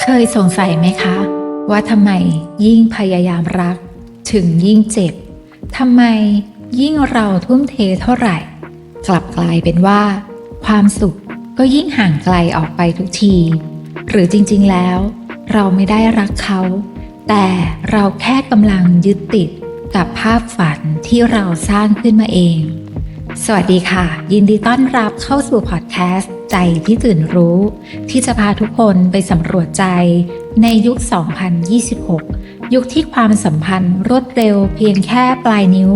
เคยสงสัยไหมคะ ว่าทำไมยิ่งพยายามรัก ถึงยิ่งเจ็บทำไมยิ่งเราทุ่มเทเท่าไหร่ กลับกลายเป็นว่า ความสุขก็ยิ่งห่างไกลออกไปทุกที หรือจริงๆแล้ว เราไม่ได้รักเขา แต่เราแค่กำลังยึดติดกับภาพฝันที่เราสร้างขึ้นมาเอง สวัสดีค่ะ ยินดีต้อนรับเข้าสู่พอดแคสต์ใจที่ตื่นรู้ ที่จะพาทุกคนไปสำรวจใจในยุค 2026 ยุคที่ความสัมพันธ์รวดเร็วเพียงแค่ปลายนิ้ว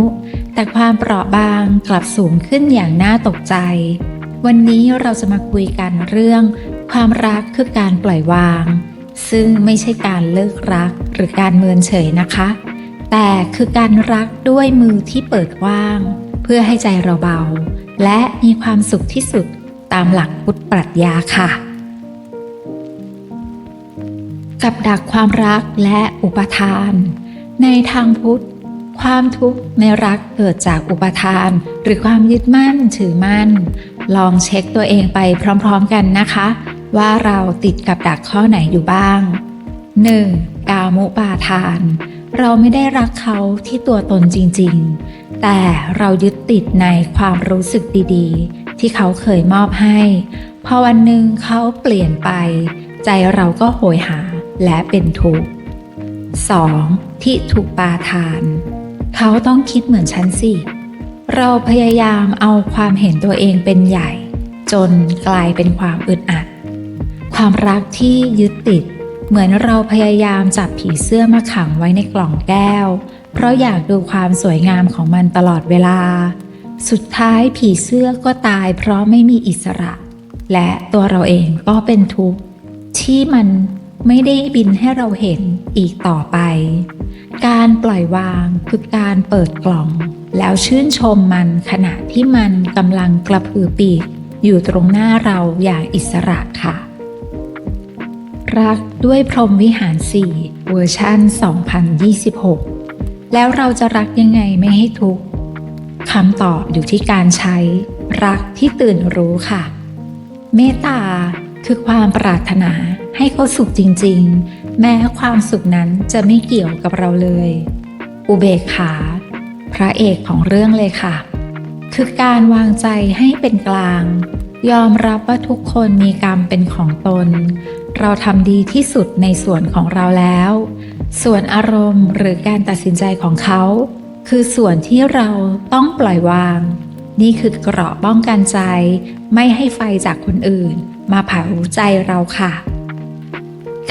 แต่ความเปราะบางกลับสูงขึ้นอย่างน่าตกใจ วันนี้เราจะมาคุยกันเรื่อง ความรักคือการปล่อยวาง ซึ่งไม่ใช่การเลิกรักหรือการเมินเฉยนะคะ แต่คือการรักด้วยมือที่เปิดว้าง เพื่อให้ใจเราเบา และมีความสุขที่สุดตามหลักพุทธปรัชญาค่ะ กับดักความรักและอุปทาน ในทางพุทธ ความทุกข์ในรักเกิดจากอุปทาน หรือความยึดมั่นถือมั่น ลองเช็คตัวเองไปพร้อมๆกันนะคะ ว่าเราติดกับดักข้อไหนอยู่บ้าง 1. กามุปาทาน เราไม่ได้รักเขาที่ตัวตนจริง ๆ แต่เรายึดติดในความรู้สึกดีๆ ที่เขาเคยมอบให้ พอวันหนึ่งเขาเปลี่ยนไป ใจเราก็โหยหาและเป็นทุกข์ 2. ทิถูกปาทาน เขาต้องคิดเหมือนฉันสิ เราพยายามเอาความเห็นตัวเองเป็นใหญ่ จนกลายเป็นความอึดอัด ความรักที่ยึดติด เหมือนเราพยายามจับผีเสื้อมาขังไว้ในกล่องแก้ว เพราะอยากดูความสวยงามของมันตลอดเวลา สุดท้ายผีเสื้อก็ตายเพราะไม่มีอิสระ และตัวเราเองก็เป็นทุกข์ที่มันไม่ได้บินให้เราเห็นอีกต่อไป การปล่อยวางคือการเปิดกล่อง แล้วชื่นชมมันขณะที่มันกำลังกระพือปีกอยู่ตรงหน้าเราอย่างอิสระค่ะ รักด้วยพรหมวิหาร4เวอร์ชัน2026 แล้วเราจะรักยังไงไม่ให้ทุกข์คำตอบอยู่ที่การใช้ รักที่ตื่นรู้ค่ะ เมตตาคือความปรารถนาให้เขาสุขจริง ๆ แม้ความสุขนั้นจะไม่เกี่ยวกับเราเลย อุเบกขา พระเอกของเรื่องเลยค่ะ คือการวางใจให้เป็นกลาง ยอมรับว่าทุกคนมีกรรมเป็นของตน เราทำดีที่สุดในส่วนของเราแล้ว ส่วนอารมณ์หรือการตัดสินใจของเขา คือส่วนที่เราต้องปล่อยวาง นี่คือเกราะป้องกันใจ ไม่ให้ไฟจากคนอื่น มาเผาใจเราค่ะ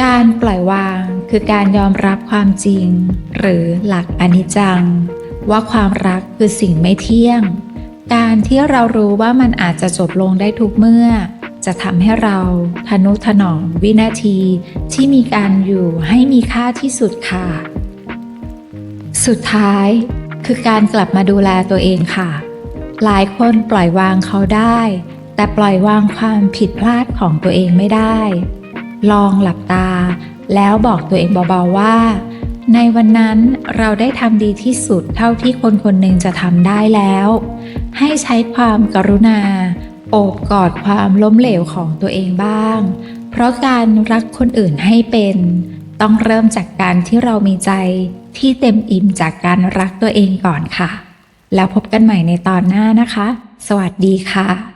การปล่อยวางคือการยอมรับความจริง หรือหลักอนิจจัง ว่าความรักคือสิ่งไม่เที่ยง การที่เรารู้ว่ามันอาจจะจบลงได้ทุกเมื่อ จะทำให้เราทนุถนอมวินาทีที่มีการอยู่ให้มีค่าที่สุดค่ะ สุดท้ายคือการกลับมาดูแลตัวเองค่ะ หลายคนปล่อยวางเขาได้ แต่ปล่อยวางความผิดพลาดของตัวเองไม่ได้ ลองหลับตา แล้วบอกตัวเองเบาๆว่า ในวันนั้นเราได้ทำดีที่สุดเท่าที่คนคนหนึ่งจะทำได้แล้ว ให้ใช้ความกรุณา โอบกอดความล้มเหลวของตัวเองบ้าง เพราะการรักคนอื่นให้เป็น ต้องเริ่มจากการที่เรามีใจที่เต็มอิ่มจากการรักตัวเองก่อนค่ะ แล้วพบกันใหม่ในตอนหน้านะคะ สวัสดีค่ะ